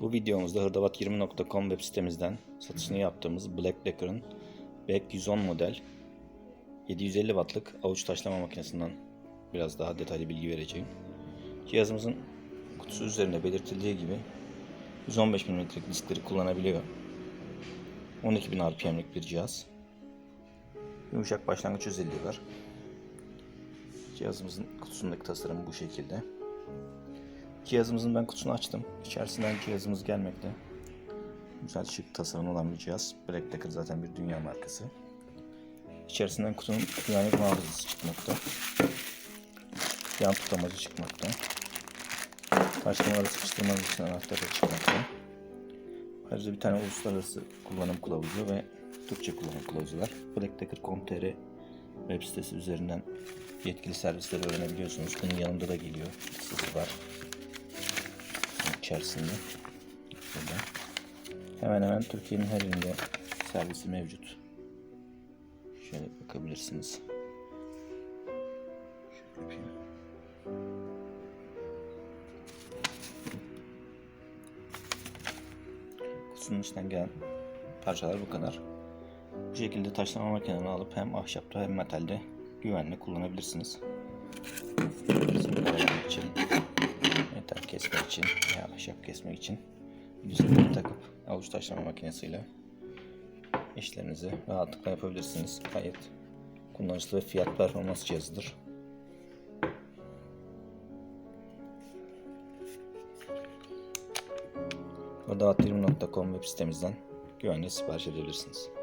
Bu videomuzda hırdavat20.com web sitemizden satışını yaptığımız Black Lacquer'ın BEC 110 model 750 wattlık avuç taşlama makinesinden biraz daha detaylı bilgi vereceğim. Cihazımızın kutusu üzerinde belirtildiği gibi 115 mm'lik diskleri kullanabiliyor. 12.000 RPM'lik bir cihaz. Yumuşak başlangıç özelliği var. Cihazımızın kutusundaki tasarım bu şekilde. Cihazımızın ben kutusunu açtım. İçerisinden cihazımız gelmekte. Güzel şık tasarım olan bir cihaz. Black Decker zaten bir dünya markası. İçerisinden kutunun güvenlik muhafızası çıkmakta. Yan tutamacı çıkmakta. Taşlamaları sıkıştırmanız için anahtarı çıkmakta. Ayrıca bir tane uluslararası kullanım kılavuzu ve Türkçe kullanım kılavuzu var. blackdecker.com.tr web sitesi üzerinden yetkili servisleri öğrenebiliyorsunuz. Bunun yanında da geliyor. Sitesi var. İçerisinde. Burada. Hemen hemen Türkiye'nin her yerinde servisi mevcut. Şöyle bakabilirsiniz. Şöyle. Kutusunun içinden gelen parçalar bu kadar. Bu şekilde taşlama makineni alıp hem ahşapta hem metalde güvenli kullanabilirsiniz. Karalık için, metal kesmek için ahşap kesmek için yüzükleri takıp avuç taşlama makinesiyle işlerinizi rahatlıkla yapabilirsiniz. Gayet kullanışlı ve fiyat performans cihazıdır. Hırdavat20.com web sitemizden güvenle sipariş edebilirsiniz.